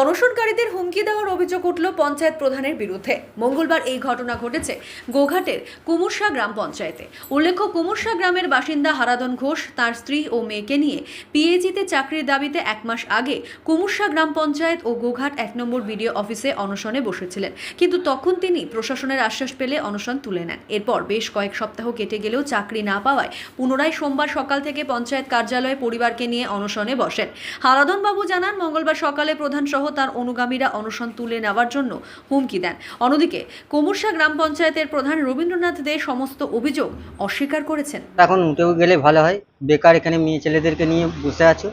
অনশনকারীদের হুমকি দেওয়ার অভিযোগ উঠল পঞ্চায়েত প্রধানের বিরুদ্ধে। মঙ্গলবার এই ঘটনা ঘটেছে গোঘাটের কুমুরশা গ্রাম পঞ্চায়েতে। উল্লেখ্য, কুমুরশা গ্রামের বাসিন্দা হারাদন ঘোষ তার স্ত্রী ও মেয়েকে নিয়ে পিএইচিতে চাকরির দাবিতে এক মাস আগে কুমুরশা গ্রাম পঞ্চায়েত ও গোঘাট এক নম্বর বিডিও অফিসে অনশনে বসেছিলেন। কিন্তু তখন তিনি প্রশাসনের আশ্বাস পেলে অনশন তুলে নেন। এরপর বেশ কয়েক সপ্তাহ কেটে গেলেও চাকরি না পাওয়ায় পুনরায় সোমবার সকাল থেকে পঞ্চায়েত কার্যালয়ে পরিবারকে নিয়ে অনশনে বসেন। হারাদন বাবু জানান, মঙ্গলবার সকালে প্রধান সহ তার অনুগামীরা অনশন তুলে নেওয়ার জন্য হুমকি দেন। অন্যদিকে কুমুরশা গ্রাম পঞ্চায়েতের প্রধান রবীন্দ্রনাথ দে সমস্ত অভিযোগ অস্বীকার করেছেন। এখন উঠেও গেলে ভালো হয়। বেকার এখানে মেয়ে ছেলেদেরকে নিয়ে বসে আছো।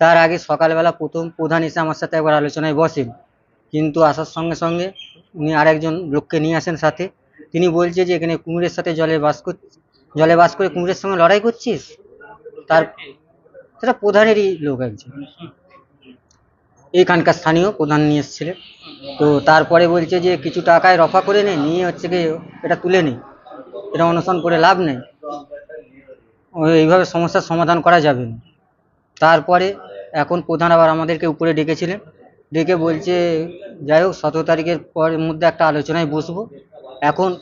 তার আগে সকালবেলা প্রথম প্রধান এসে আমার সাথে একবার আলোচনায় বসেন। কিন্তু আসার সঙ্গে সঙ্গে উনি আরেকজন লোককে নিয়ে আসেন সাথে। তিনি বলছে যে, এখানে কুমিরের সাথে জলে বাস কর, জলে বাস করে কুমিরের সঙ্গে লড়াই করছিস? তার, সেটা প্রধানেরই লোক একজন। এইখানকার স্থানীয় প্রধান নিয়ে এসেছিলেন। তো তারপরে বলছে যে কিছু টাকায় রফা করে নে, নিয়ে হচ্ছে কি এটা তুলে নে। এটা অনশন করে লাভ নেই। এইভাবে সমস্যার সমাধান করা যাবে না। তারপরে এখন প্রধান আবার আমাদেরকে উপরে ডেকেছিলেন। ডেকে বলছে, যাই হোক, সতেরো তারিখের পরের মধ্যে একটা আলোচনায় বসবো। এখন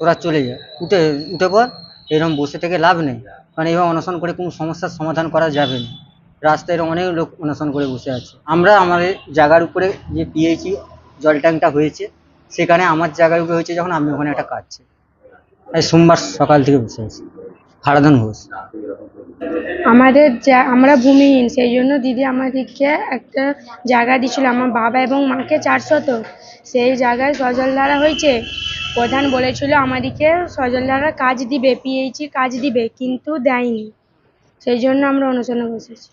তোরা চলে যা উঠে উঠে পর এরকম বসে থেকে লাভ নেই। কারণ এইভাবে অনশন করে কোনো সমস্যার সমাধান করা যাবে না। রাস্তায় অনেক লোক অনশন করে বসে আছে। আমরা আমাদের জায়গার উপরে যে পিএইচি জল ট্যাঙ্কটা হয়েছে, সেখানে আমার জায়গার উপরে হয়েছে যখন আমি ওখানে একটা চাই। এই সোমবার সকাল থেকে বসে আছি। হারাধন ঘোষ। আমাদের যা, আমরা ভূমিহীন, সেই জন্য দিদি আমাদেরকে একটা জায়গা দিয়েছিল। আমার বাবা এবং মাকে চারশো তো সেই জায়গায় সজল ধারা হয়েছে। প্রধান বলেছিল আমাদেরকে সজল ধারা কাজ দিবে পিএইচি কাজ দিবে, কিন্তু দেয়নি। সেই জন্য আমরা অনুসরণে বসেছি।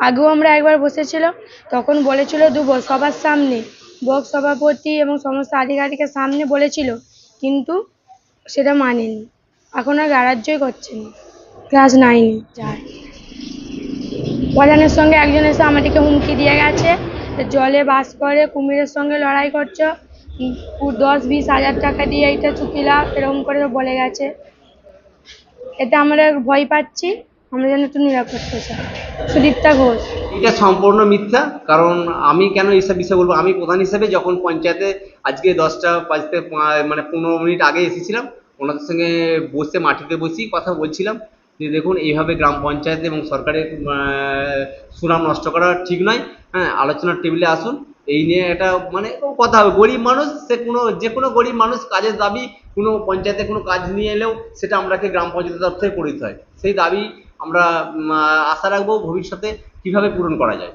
আগেও আমরা একবার বসেছিল তখন বলেছিল দেবো সবার সামনে। ব্লক সভাপতি এবং সমস্ত আধিকারিকের সামনে বলেছিল, কিন্তু সেটা মানেনি। এখন আর গ্রাহ্যই করছে না। ক্লাস নাইনে যায়। প্রধানের সঙ্গে একজন এসে আমাদেরকে হুমকি দিয়ে গেছে জলে বাস করে, কুমিরের সঙ্গে লড়াই করছ। দশ, বিশ হাজার টাকা দিয়ে এইটা চুকিলা, এরকম করে বলে গেছে। এতে আমরা ভয় পাচ্ছি। আমরা যেন একটু চাই সুদীপ্তা ঘোষ। এটা সম্পূর্ণ মিথ্যা, কারণ আমি কেন এইসব বিষয় বলব? আমি প্রধান হিসেবে যখন পঞ্চায়েতে আজকে দশটা বাজতে মানে পনেরো মিনিট আগে এসেছিলাম, ওনাদের সঙ্গে বসে মাটিতে বসেই কথা বলছিলাম যে দেখুন, এইভাবে গ্রাম পঞ্চায়েত এবং সরকারের সুনাম নষ্ট করা ঠিক নয়। হ্যাঁ আলোচনার টেবিলে আসুন। এই নিয়ে একটা মানে কথা হবে। গরিব মানুষ, সে কোনো, যে কোনো গরিব মানুষ কাজের দাবি কোনো পঞ্চায়েতে কোনো কাজ নিয়ে এলেও সেটা আমরাকে গ্রাম পঞ্চায়েতের তরফ থেকে করে দিতে হয়। সেই দাবি আমরা আশা রাখব ভবিষ্যতে কীভাবে পূরণ করা যায়।